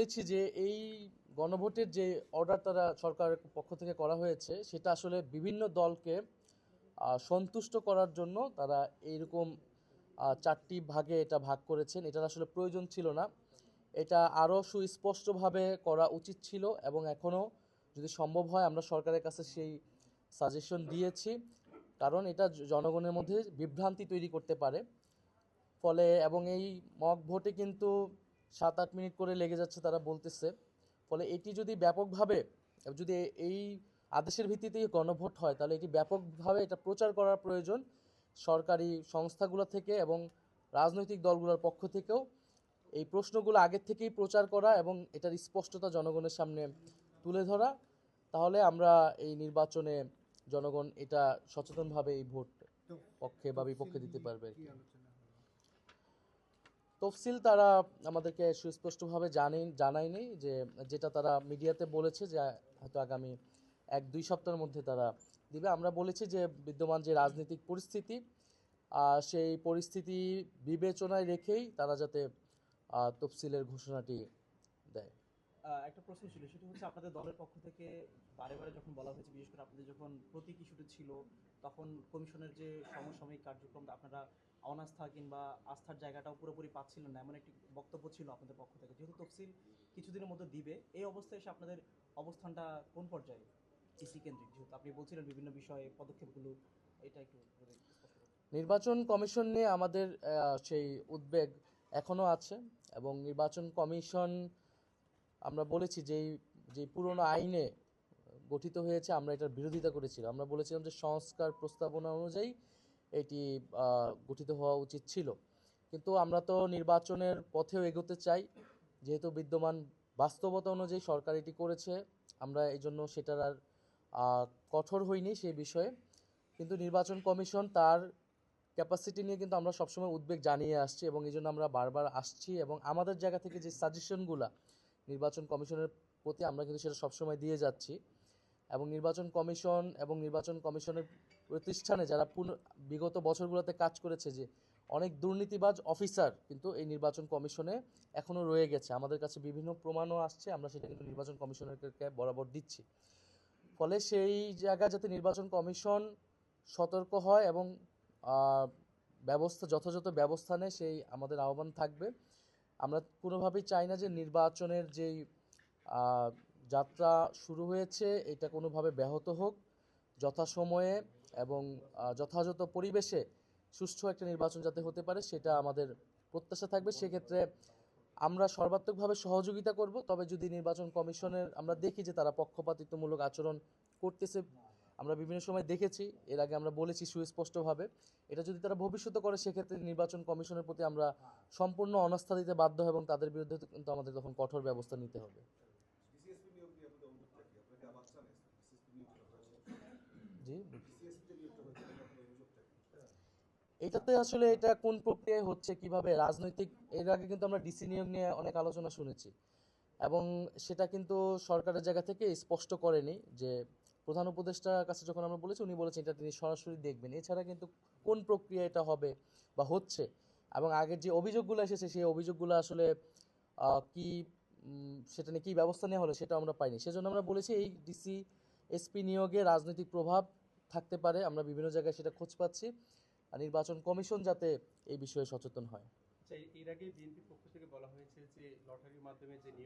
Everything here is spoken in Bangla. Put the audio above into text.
বলেছি যে এই গণভোটের যে অর্ডার তারা সরকারের পক্ষ থেকে করা হয়েছে, সেটা আসলে বিভিন্ন দলকে সন্তুষ্ট করার জন্য তারা এইরকম চারটি ভাগে এটা ভাগ করেছেন। এটার আসলে প্রয়োজন ছিল না। এটা আরও সুস্পষ্টভাবে করা উচিত ছিল এবং এখনও যদি সম্ভব হয় আমরা সরকারের কাছে সেই সাজেশন দিয়েছি। কারণ এটা জনগণের মধ্যে বিভ্রান্তি তৈরি করতে পারে। ফলে এবং এই মক ভোটে কিন্তু সাত আট মিনিট করে লেগে যাচ্ছে তারা বলতেছে। ফলে এটি যদি ব্যাপকভাবে যদি এই আদেশের ভিত্তিতেই গণভোট হয় তাহলে এটি ব্যাপকভাবে এটা প্রচার করার প্রয়োজন সরকারি সংস্থাগুলো থেকে এবং রাজনৈতিক দলগুলোর পক্ষ থেকেও। এই প্রশ্নগুলো আগের থেকেই প্রচার করা এবং এটার স্পষ্টতা জনগণের সামনে তুলে ধরা। তাহলে আমরা এই নির্বাচনে জনগণ এটা সচেতনভাবে এই ভোট পক্ষে বা বিপক্ষে দিতে পারবে আর কি। তফসিল তারা আমাদেরকে সুস্পষ্টভাবে জানেন, জানায়নি যে, যেটা তারা মিডিয়াতে বলেছে যে, হয়তো আগামী এক, দুই সপ্তাহের মধ্যে তারা দিবে। আমরা বলেছি যে, বিদ্যমান যে রাজনৈতিক পরিস্থিতি সেই পরিস্থিতি বিবেচনায় রেখেই তারা যাতে তফসিলের ঘোষণাটি একটা প্রশ্ন ছিল, সেটা হচ্ছে আপনাদের দলের পক্ষ থেকে বারে বারে যখন বলা হয়েছে, বিশেষ করে আপনাদের যখন প্রতীক ইস্যুটা ছিল, তখন কমিশনের যে সমসাময়িক কার্যক্রম, আপনারা অনাস্থা কিংবা আস্থার জায়গাটাও পুরোপুরি পাচ্ছিলেন না, এমন একটি বক্তব্য ছিল আপনাদের পক্ষ থেকে যেহেতু তফসিল কিছুদিনের মধ্যে দিবে, এই অবস্থায় এসে আপনাদের অবস্থানটা কোন পর্যায়ে ইসি কেন্দ্রিক, যেহেতু আপনি বলছিলেন বিভিন্ন বিষয়ে পদক্ষেপগুলো, এটা একটু। নির্বাচন কমিশন নিয়ে আমাদের সেই উদ্বেগ এখনও আছে এবং নির্বাচন কমিশন আমরা বলেছি যেই যে পুরনো আইনে গঠিত হয়েছে, আমরা এটার বিরোধিতা করেছিলাম। আমরা বলেছিলাম যে সংস্কার প্রস্তাবনা অনুযায়ী এটি গঠিত হওয়া উচিত ছিল। কিন্তু আমরা তো নির্বাচনের পথেও এগোতে চাই। যেহেতু বিদ্যমান বাস্তবতা অনুযায়ী সরকার এটি করেছে, আমরা এই জন্য সেটার আর কঠোর হইনি সেই বিষয়ে। কিন্তু নির্বাচন কমিশন তার ক্যাপাসিটি নিয়ে কিন্তু আমরা সবসময় উদ্বেগ জানিয়ে আসছি এবং এই জন্য আমরা বারবার আসছি এবং আমাদের জায়গা থেকে যে সাজেশনগুলো নির্বাচন কমিশনের প্রতি আমরা কিন্তু সেটা সবসময় দিয়ে যাচ্ছি। এবং নির্বাচন কমিশন এবং নির্বাচন কমিশনের প্রতিষ্ঠানে যারা পুন- বিগত বছরগুলোতে কাজ করেছে যে অনেক দুর্নীতিবাজ অফিসার কিন্তু এই নির্বাচন কমিশনে এখনও রয়ে গেছে। আমাদের কাছে বিভিন্ন প্রমাণও আসছে, আমরা সেটা কিন্তু নির্বাচন কমিশনারকে বরাবর দিচ্ছি। ফলে সেই জায়গায় যাতে নির্বাচন কমিশন সতর্ক হয় এবং ব্যবস্থা যথাযথ ব্যবস্থা নেয়, সেই আমাদের আহ্বান থাকবে। আমরা কোনোভাবেই চাই না যে নির্বাচনের যেই যাত্রা শুরু হয়েছে, এটা কোনোভাবে ব্যাহত হোক। যথাসময়ে এবং যথাযথ পরিবেশে সুষ্ঠু একটা নির্বাচন যাতে হতে পারে, সেটা আমাদের প্রত্যাশা থাকবে। সেক্ষেত্রে আমরা সর্বাত্মকভাবে সহযোগিতা করব। তবে যদি নির্বাচন কমিশনের আমরা দেখি যে তারা পক্ষপাতিত্বমূলক আচরণ করতেছে আমরা বিভিন্ন সময় দেখেছি এর আগে আমরা বলেছি সুস্পষ্টভাবে। এটা যদি তারা ভবিষ্যতে করে সেক্ষেত্রে নির্বাচন কমিশনের প্রতি আমরা সম্পূর্ণ অনাস্থা দিতে বাধ্য এবং তাদের বিরুদ্ধে কিন্তু আমাদের তখন কঠোর ব্যবস্থা নিতে হবে। জি। এটাতে আসলে এটা কোন প্রক্রিয়ায় হচ্ছে কীভাবে রাজনৈতিক এর আগে কিন্তু আমরা ডিসি নিয়োগ নিয়ে অনেক আলোচনা শুনেছি। এবং সেটা কিন্তু সরকারের জায়গা থেকে স্পষ্ট করেনি যে প্রধান উপদেষ্টার কাছে যখন আমরা বলেছি, উনি বলেছেন এটা তিনি সরাসরি দেখবেন। এছাড়া কিন্তু কোন প্রক্রিয়া এটা হবে বা হচ্ছে? এবং আগের যে অভিযোগগুলো এসেছে, সেই অভিযোগগুলো আসলে কি সেটা নিয়ে কী ব্যবস্থা নেওয়া হলো সেটা আমরা পাইনি। সেজন্য আমরা বলেছি এই ডিসি এসপি নিয়োগে রাজনৈতিক প্রভাব থাকতে পারে। আমরা বিভিন্ন জায়গায় সেটা খোঁজ পাচ্ছি। আর নির্বাচন কমিশন যাতে এই বিষয়ে সচেতন হয়। আচ্ছা এর আগে বিএনপির পক্ষ থেকে বলা হয়েছে যে, লটারির মাধ্যমে যে